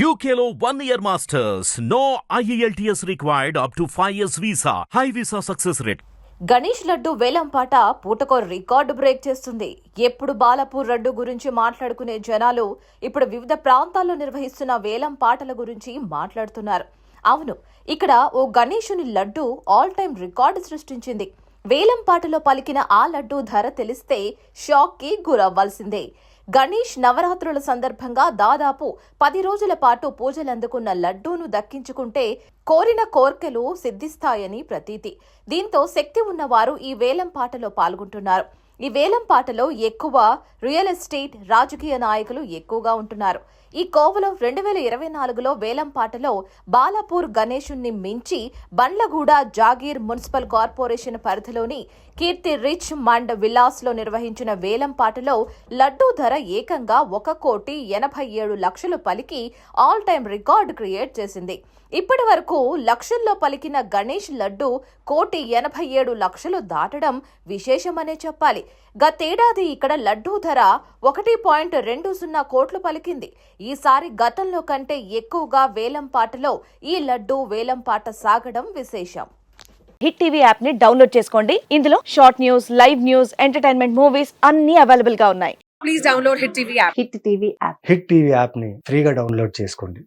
యూకేలో one year masters no E IELTS required up to 5 years visa. High visa success rate. Ganesh laddu వేలంపాట పూటకో record break చేస్తుంది. ఎప్పుడు బాలపూర్ లడ్డు గురించి మాట్లాడుకునే జనాలు ఇప్పుడు వివిధ ప్రాంతాల్లో నిర్వహిస్తున్న వేలం పాటల గురించి మాట్లాడుతున్నారు. అవును ఇక్కడ ఓ గణేషుని లడ్డు ఆల్ టైమ్ రికార్డు సృష్టించింది. వేలం పాటలో పలికిన ఆ లడ్డు ధర తెలిస్తే షాక్కి గురవ్వాల్సిందే. గణేష్ నవరాత్రుల సందర్భంగా దాదాపు పది రోజుల పాటు పూజలందుకున్న లడ్డూను దక్కించుకుంటే కోరిన కోర్కెలు సిద్ధిస్తాయని ప్రతీతి. దీంతో శక్తి ఉన్నవారు ఈ వేలం పాటలో పాల్గొంటున్నారు. ఈ వేలం పాటలో ఎక్కువ రియల్ ఎస్టేట్ రాజకీయ నాయకులు ఎక్కువగా ఉంటున్నారు. ఈ కోవలో రెండు వేల ఇరవై నాలుగులో వేలం పాటలో బాలాపూర్ గణేశుణ్ణి మించి బండ్లగూడ జాగీర్ మున్సిపల్ కార్పొరేషన్ పరిధిలోని కీర్తి రిచ్ మండ్ విలాస్లో నిర్వహించిన వేలం పాటలో లడ్డూ ధర ఏకంగా ఒక కోటి ఎనభై ఏడు లక్షలు పలికి ఆల్ టైమ్ రికార్డ్ క్రియేట్ చేసింది. ఇప్పటి వరకు లక్షల్లో పలికిన గణేష్ లడ్డు కోటి ఎనభై ఏడు లక్షలు దాటడం విశేషమనే చెప్పాలి. గతేడాది ఇక్కడ లడ్డూ ధర ఒకటి పాయింట్ రెండు సున్నా కోట్లు పలికింది. ఈసారి గతంలో కంటే ఎక్కువగా వేలం పాటలో ఈ లడ్డు వేలం పాట సాగడం విశేషం. హిట్ టీవీ యాప్ని డౌన్లోడ్ చేసుకోండి. ఇందులో short news live news entertainment movies అన్ని అవైలబుల్గా ఉన్నాయి. please download Hit TV app. Hit TV app. Hit TV యాప్ని ఫ్రీగా డౌన్లోడ్ చేసుకోండి.